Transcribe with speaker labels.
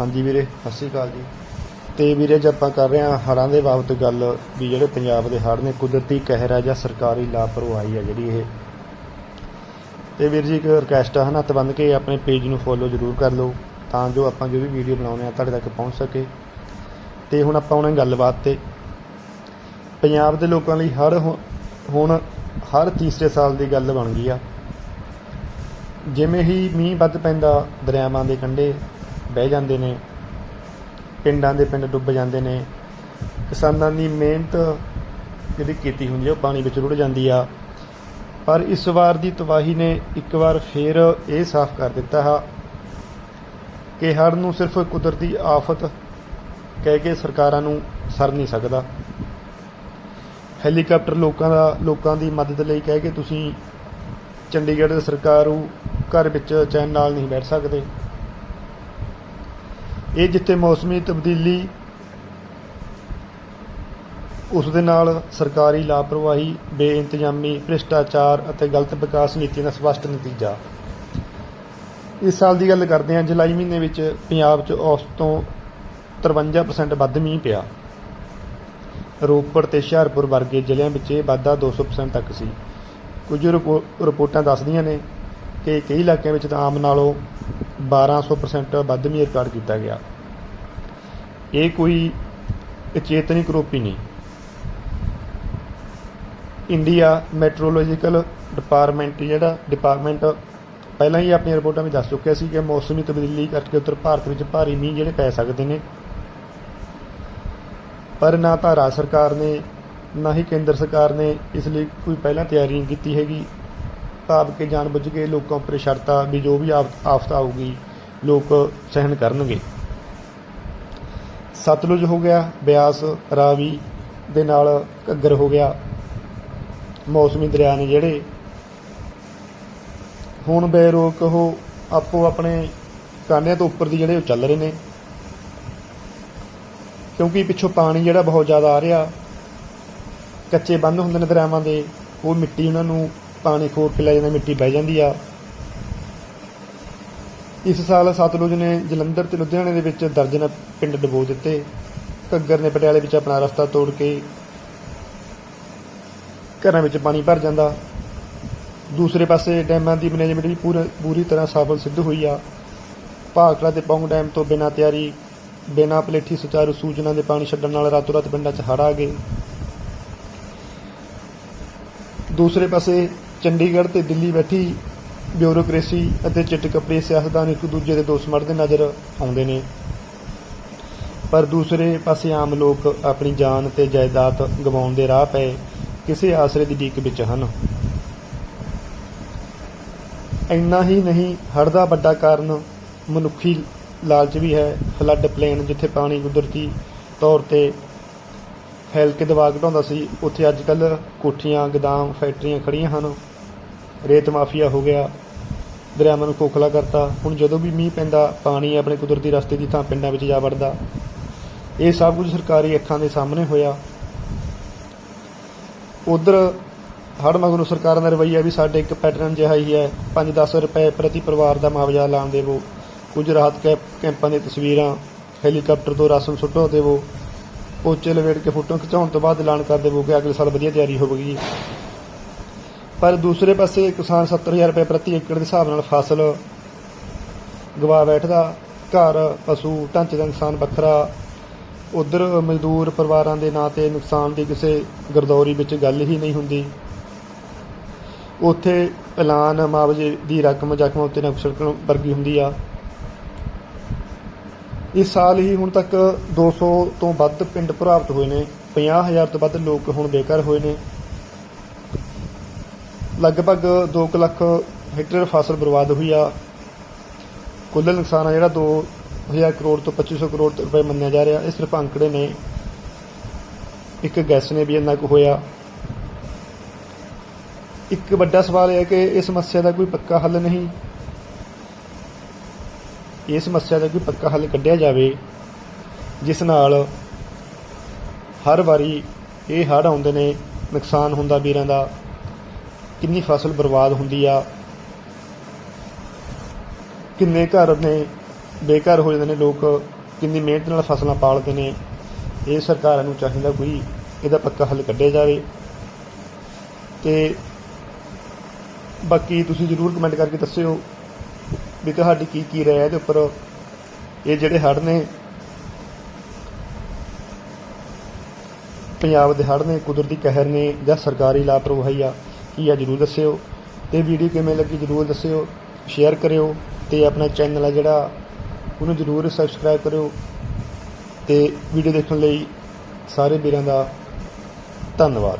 Speaker 1: ਹਾਂਜੀ ਵੀਰੇ, ਸਤਿ ਸ਼੍ਰੀ ਅਕਾਲ ਜੀ। ਤੇ ਵੀਰੇ ਜੇ ਆਪਾਂ ਕਰ ਰਹੇ ਹਾਂ ਹੜ੍ਹਾਂ ਦੇ ਬਾਬਤ ਗੱਲ ਵੀ ਜਿਹੜੇ ਪੰਜਾਬ ਦੇ ਹੜ੍ਹ ਨੇ, ਕੁਦਰਤੀ ਕਹਿਰ ਹੈ ਜਾਂ ਸਰਕਾਰੀ ਲਾਪਰਵਾਹੀ ਆ ਜਿਹੜੀ ਇਹ। ਤੇ ਵੀਰ ਜੀ ਇੱਕ ਰਿਕਵੈਸਟ ਆ ਹੱਥ ਬੰਨ ਕੇ ਆਪਣੇ ਪੇਜ ਨੂੰ ਫੋਲੋ ਜ਼ਰੂਰ ਕਰ ਲਓ, ਤਾਂ ਜੋ ਆਪਾਂ ਜੋ ਵੀ ਵੀਡੀਓ ਬਣਾਉਂਦੇ ਆ ਤੁਹਾਡੇ ਤੱਕ ਪਹੁੰਚ ਸਕੇ। ਤੇ ਹੁਣ ਆਪਾਂ ਉਹਨਾਂ ਗੱਲਬਾਤ ਤੇ। ਪੰਜਾਬ ਦੇ ਲੋਕਾਂ ਲਈ ਹਰ ਹੁ- ਹੁਣ ਹਰ ਤੀਸਰੇ ਸਾਲ ਦੀ ਗੱਲ ਬਣ ਗਈ ਆ। ਜਿਵੇਂ ਹੀ ਮੀਂਹ ਵੱਧ ਪੈਂਦਾ ਦਰਿਆਵਾਂ ਦੇ ਕੰਢੇ ਬਹਿ ਜਾਂਦੇ ਨੇ, ਪਿੰਡਾਂ ਦੇ ਪਿੰਡ ਡੁੱਬ ਜਾਂਦੇ ਨੇ। ਕਿਸਾਨਾਂ ਦੀ ਮਿਹਨਤ ਜਿਹੜੀ ਕੀਤੀ ਹੁੰਦੀ ਆ, ਉਹ ਪਾਣੀ ਵਿੱਚ ਰੁੜ ਜਾਂਦੀ ਆ। ਪਰ ਇਸ ਵਾਰ ਦੀ ਤਬਾਹੀ ਨੇ ਇੱਕ ਵਾਰ ਫੇਰ ਇਹ ਸਾਫ਼ ਕਰ ਦਿੱਤਾ ਹੈ ਕਿ ਹੜ੍ਹ ਨੂੰ ਸਿਰਫ ਕੁਦਰਤੀ ਆਫਤ ਕਹਿ ਕੇ ਸਰਕਾਰਾਂ ਨੂੰ ਸਰ ਨਹੀਂ ਸਕਦਾ। ਹੈਲੀਕਾਪਟਰ ਲੋਕਾਂ ਦਾ, ਲੋਕਾਂ ਦੀ ਮਦਦ ਲਈ ਕਹਿ ਕੇ ਤੁਸੀਂ ਚੰਡੀਗੜ੍ਹ ਦੇ ਸਰਕਾਰੂ ਘਰ ਵਿੱਚ ਚੈਨ ਨਾਲ ਨਹੀਂ ਬੈਠ ਸਕਦੇ। ਇਹ ਜਿੱਥੇ ਮੌਸਮੀ ਤਬਦੀਲੀ ਉਸ ਦੇ ਨਾਲ ਸਰਕਾਰੀ ਲਾਪਰਵਾਹੀ, ਬੇਇੰਤਜ਼ਾਮੀ, ਭ੍ਰਿਸ਼ਟਾਚਾਰ ਅਤੇ ਗਲਤ ਵਿਕਾਸ ਨੀਤੀਆਂ ਦਾ ਸਪਸ਼ਟ ਨਤੀਜਾ। ਇਸ ਸਾਲ ਦੀ ਗੱਲ ਕਰਦੇ ਹਾਂ, ਜੁਲਾਈ ਮਹੀਨੇ ਵਿੱਚ ਪੰਜਾਬ 'ਚ ਔਸਤ ਤੋਂ 53% ਵੱਧ ਮੀਂਹ ਪਿਆ। ਰੋਪੜ ਤੇ ਹੁਸ਼ਿਆਰਪੁਰ ਵਰਗੇ ਜ਼ਿਲ੍ਹਿਆਂ ਵਿੱਚ ਇਹ ਵਾਧਾ 200% ਤੱਕ ਸੀ। ਕੁਝ ਰਿਪੋ- ਰਿਪੋਰਟਾਂ ਦੱਸਦੀਆਂ ਨੇ ਕਿ ਕਈ ਇਲਾਕਿਆਂ ਵਿੱਚ ਤਾਂ ਆਮ ਨਾਲੋਂ 1200% ਵੱਧ ਮੀਂਹ ਰਿਕਾਰਡ ਕੀਤਾ ਗਿਆ। ਇਹ ਕੋਈ ਅਚੇਤਨੀ ਕਰੋਪੀ ਨਹੀਂ। ਇੰਡੀਆ ਮੈਟਰੋਲੋਜੀਕਲ ਡਿਪਾਰਟਮੈਂਟ ਜਿਹੜਾ ਡਿਪਾਰਟਮੈਂਟ ਪਹਿਲਾਂ ਹੀ ਆਪਣੀਆਂ ਰਿਪੋਰਟਾਂ ਵਿੱਚ ਦੱਸ ਚੁੱਕਿਆ ਸੀ ਕਿ ਮੌਸਮੀ ਤਬਦੀਲੀ ਕਰਕੇ ਉੱਤਰ ਭਾਰਤ ਵਿੱਚ ਭਾਰੀ ਮੀਂਹ ਜਿਹੜੇ ਪੈ ਸਕਦੇ ਨੇ। ਪਰ ਨਾ ਤਾਂ ਰਾਜ ਸਰਕਾਰ ਨੇ, ਨਾ ਹੀ ਕੇਂਦਰ ਸਰਕਾਰ ਨੇ ਇਸ ਲਈ ਕੋਈ ਪਹਿਲਾਂ ਤਿਆਰੀ ਨਹੀਂ ਕੀਤੀ ਹੈਗੀ। ਭਾਵ ਕਿ ਜਾਣਬੁੱਝ ਕੇ ਲੋਕਾਂ ਉੱਪਰ ਛੱਡਤਾ ਵੀ ਜੋ ਵੀ ਆਫ- ਆਫਤ ਆਊਗੀ, ਲੋਕ ਸਹਿਣ ਕਰਨਗੇ। ਸਤਲੁਜ ਹੋ ਗਿਆ, ਬਿਆਸ ਰਾਵੀ ਦੇ ਨਾਲ ਘੱਗਰ ਹੋ ਗਿਆ। ਮੌਸਮੀ ਦਰਿਆ ਨੇ ਜਿਹੜੇ ਹੁਣ ਬੇਰੋਕ ਉਹ ਆਪੋ ਆਪਣੇ ਕਾਨਿਆਂ ਤੋਂ ਉੱਪਰ ਦੀ ਜਿਹੜੇ ਉਹ ਚੱਲ ਰਹੇ ਨੇ। ਕਿਉਂਕਿ ਪਿੱਛੋਂ ਪਾਣੀ ਜਿਹੜਾ ਬਹੁਤ ਜ਼ਿਆਦਾ ਆ ਰਿਹਾ, ਕੱਚੇ ਬੰਨ ਹੁੰਦੇ ਨੇ ਦਰਿਆਵਾਂ ਦੇ, ਉਹ ਮਿੱਟੀ ਉਹਨਾਂ ਨੂੰ ਪਾਣੀ ਖੋਰ ਕੇ ਲੈ ਜਾਂਦਾ, ਮਿੱਟੀ ਬਹਿ ਜਾਂਦੀ ਆ। ਇਸ ਸਾਲ ਸਤਲੁਜ ਨੇ ਜਲੰਧਰ ਤੇ ਲੁਧਿਆਣੇ ਦੇ ਵਿੱਚ ਦਰਜਨ ਪਿੰਡ ਡਬੋ ਦਿੱਤੇ। ਘੱਗਰ ਨੇ ਪਟਿਆਲੇ ਵਿੱਚ ਆਪਣਾ ਰਸਤਾ ਤੋੜ ਕੇ ਘਰਾਂ ਵਿੱਚ ਪਾਣੀ ਭਰ ਜਾਂਦਾ। ਦੂਸਰੇ ਪਾਸੇ ਡੈਮਾਂ ਦੀ ਮੈਨੇਜਮੈਂਟ ਵੀ ਪੂਰੀ ਪੂਰੀ ਤਰ੍ਹਾਂ ਸਫਲ ਸਿੱਧ ਹੋਈ ਆ। ਭਾਖੜਾ ਤੇ ਪੌਂਗ ਡੈਮ ਤੋਂ ਬਿਨਾਂ ਤਿਆਰੀ, ਬਿਨਾਂ ਪਲੇਠੀ ਸੁਚਾਰੂ ਸੂਚਨਾ ਦੇ ਪਾਣੀ ਛੱਡਣ ਨਾਲ ਰਾਤੋਂ ਰਾਤ ਪਿੰਡਾਂ 'ਚ ਹੜ੍ਹ ਆ ਗਏ। ਦੂਸਰੇ ਪਾਸੇ ਚੰਡੀਗੜ੍ਹ ਤੇ ਦਿੱਲੀ ਬੈਠੀ ਬਿਊਰੋਕ੍ਰੇਸੀ ਅਤੇ ਚਿੱਟ ਕੱਪੜੇ ਸਿਆਸਤਦਾਨ ਇੱਕ ਦੂਜੇ ਦੇ ਦੋਸ਼ ਮੜਦੇ ਨਜ਼ਰ ਆਉਂਦੇ ਨੇ। ਪਰ ਦੂਸਰੇ ਪਾਸੇ ਆਮ ਲੋਕ ਆਪਣੀ ਜਾਨ ਤੇ ਜਾਇਦਾਦ ਗਵਾਉਣ ਦੇ ਰਾਹ ਪਏ ਕਿਸੇ ਆਸਰੇ ਦੀ ਡੀਕ ਵਿੱਚ ਹਨ। ਇੰਨਾ ਹੀ ਨਹੀਂ, ਹੜ੍ਹ ਦਾ ਵੱਡਾ ਕਾਰਨ ਮਨੁੱਖੀ ਲਾਲਚ ਵੀ ਹੈ। ਫਲੱਡ ਪਲੇਨ ਜਿੱਥੇ ਪਾਣੀ ਕੁਦਰਤੀ ਤੌਰ ਤੇ ਫੈਲ ਕੇ ਦਬਾਅ ਘਟਾਉਂਦਾ ਸੀ, ਉੱਥੇ ਅੱਜ ਕੱਲ ਕੋਠੀਆਂ, ਗਦਾਮ, ਫੈਕਟਰੀਆਂ ਖੜੀਆਂ ਹਨ। ਰੇਤ ਮਾਫੀਆ ਹੋ ਗਿਆ ਦਰਿਆਵਾਂ ਨੂੰ ਖੋਖਲਾ ਕਰਤਾ। ਹੁਣ ਜਦੋਂ ਵੀ ਮੀਂਹ ਪੈਂਦਾ, ਪਾਣੀ ਆਪਣੇ ਕੁਦਰਤੀ ਰਸਤੇ ਦੀ ਥਾਂ ਪਿੰਡਾਂ ਵਿੱਚ ਜਾ ਵੜਦਾ। ਇਹ ਸਭ ਕੁਝ ਸਰਕਾਰੀ ਅੱਖਾਂ ਦੇ ਸਾਹਮਣੇ ਹੋਇਆ। ਉਧਰ ਹੜ੍ਹ ਮਗਰੋਂ ਸਰਕਾਰ ਦਾ ਰਵੱਈਆ ਵੀ ਸਾਡੇ ਇੱਕ ਪੈਟਰਨ ਜਿਹਾ ਹੀ ਹੈ। 5-10 ਰੁਪਏ ਪ੍ਰਤੀ ਪਰਿਵਾਰ ਦਾ ਮੁਆਵਜ਼ਾ ਐਲਾਨ ਦੇਵੋ। ਕੁਝ ਰਾਹਤ ਕੈਂਪ ਕੈਂਪਾਂ ਦੀਆਂ ਤਸਵੀਰਾਂ, ਹੈਲੀਕਾਪਟਰ ਤੋਂ ਰਾਸ਼ਨ ਸੁੱਟੋ ਦੇਵੋ। ਪੋਚੇ ਲਵੇੜ ਕੇ ਫੋਟੋ ਖਿਚਾਉਣ ਤੋਂ ਬਾਅਦ ਐਲਾਨ ਕਰ ਦੇਵੋ ਕਿ ਅਗਲੇ ਸਾਲ ਵਧੀਆ ਤਿਆਰੀ ਹੋਵੇਗੀ। ਪਰ ਦੂਸਰੇ ਪਾਸੇ ਕਿਸਾਨ 70000 ਰੁਪਏ ਪ੍ਰਤੀ ਏਕੜ ਦੇ ਹਿਸਾਬ ਨਾਲ ਫਸਲ ਗਵਾ ਬੈਠਦਾ। ਘਰ, ਪਸ਼ੂ, ਢਾਂਚੇ ਦਾ ਨੁਕਸਾਨ ਵੱਖਰਾ। ਉਧਰ ਮਜ਼ਦੂਰ ਪਰਿਵਾਰਾਂ ਦੇ ਨਾਂ ਤੇ ਨੁਕਸਾਨ ਦੀ ਕਿਸੇ ਗਰਦੌਰੀ ਵਿੱਚ ਗੱਲ ਹੀ ਨਹੀਂ ਹੁੰਦੀ। ਉੱਥੇ ਐਲਾਨ ਮੁਆਵਜ਼ੇ ਦੀ ਰਕਮ ਜ਼ਖਮਾਂ ਉੱਤੇ ਨਕਸ਼ਲ ਵਰਗੀ ਹੁੰਦੀ ਆ। ਇਸ ਸਾਲ ਹੀ ਹੁਣ ਤੱਕ 200 ਤੋਂ ਵੱਧ ਪਿੰਡ ਪ੍ਰਭਾਵਿਤ ਹੋਏ ਨੇ 50000 ਤੋਂ ਵੱਧ ਲੋਕ ਹੁਣ ਬੇਘਰ ਹੋਏ ਨੇ। ਲਗਭਗ 2 ਲੱਖ ਹੈਕਟੇਅਰ ਫਸਲ ਬਰਬਾਦ ਹੋਈ ਆ। ਕੁੱਲ ਨੁਕਸਾਨ ਆ ਜਿਹੜਾ 2000 ਕਰੋੜ ਤੋਂ 2500 ਕਰੋੜ ਰੁਪਏ ਮੰਨਿਆ ਜਾ ਰਿਹਾ। ਇਹ ਸਿਰਫ ਅੰਕੜੇ ਨੇ ਇੱਕ ਗੈਸ ਨੇ ਵੀ ਇੰਨਾ ਕੁ ਹੋਇਆ ਇੱਕ ਵੱਡਾ ਸਵਾਲ ਇਹ ਹੈ ਕਿ ਇਸ ਸਮੱਸਿਆ ਦਾ ਕੋਈ ਪੱਕਾ ਹੱਲ ਨਹੀਂ। ਇਹ ਸਮੱਸਿਆ ਦਾ ਕੋਈ ਪੱਕਾ ਹੱਲ ਕੱਢਿਆ ਜਾਵੇ, ਜਿਸ ਨਾਲ ਹਰ ਵਾਰੀ ਇਹ ਹੜ੍ਹ ਆਉਂਦੇ ਨੇ, ਨੁਕਸਾਨ ਹੁੰਦਾ ਵੀਰਾਂ ਦਾ, ਕਿੰਨੀ ਫਸਲ ਬਰਬਾਦ ਹੁੰਦੀ ਆ, ਕਿੰਨੇ ਘਰ ਨੇ, ਬੇਘਰ ਹੋ ਜਾਂਦੇ ਨੇ ਲੋਕ, ਕਿੰਨੀ ਮਿਹਨਤ ਨਾਲ ਫਸਲਾਂ ਪਾਲਦੇ ਨੇ, ਇਹ ਸਰਕਾਰਾਂ ਨੂੰ ਚਾਹੀਦਾ ਕੋਈ ਇਹਦਾ ਪੱਕਾ ਹੱਲ ਕੱਢਿਆ ਜਾਵੇ। ਤੇ ਬਾਕੀ ਤੁਸੀਂ ਜਰੂਰ ਕਮੈਂਟ ਕਰਕੇ ਦੱਸਿਓ। ਵੀ ਤੁਹਾਡੀ ਕੀ ਕੀ ਰਾਏ ਇਹਦੇ ਉੱਪਰ। ਇਹ ਜਿਹੜੇ ਹੜ੍ਹ ਨੇ, ਪੰਜਾਬ ਦੇ ਹੜ੍ਹ ਨੇ, ਕੁਦਰਤੀ ਕਹਿਰ ਨੇ ਜਾਂ ਸਰਕਾਰੀ ਲਾਪਰਵਾਹੀ ਆ, ਕੀ ਆ ਜਰੂਰ ਦੱਸਿਓ। ਤੇ ਵੀਡੀਓ ਕਿਵੇਂ ਲੱਗੀ ਜਰੂਰ ਦੱਸਿਓ ਸ਼ੇਅਰ ਕਰਿਓ ਤੇ ਆਪਣਾ ਚੈਨਲ ਆ ਜਿਹੜਾ, ਉਹਨੂੰ ਜਰੂਰ ਸਬਸਕ੍ਰਾਈਬ ਕਰਿਓ ਤੇ ਵੀਡੀਓ ਦੇਖਣ ਲਈ ਸਾਰੇ ਵੀਰਾਂ ਦਾ ਧੰਨਵਾਦ।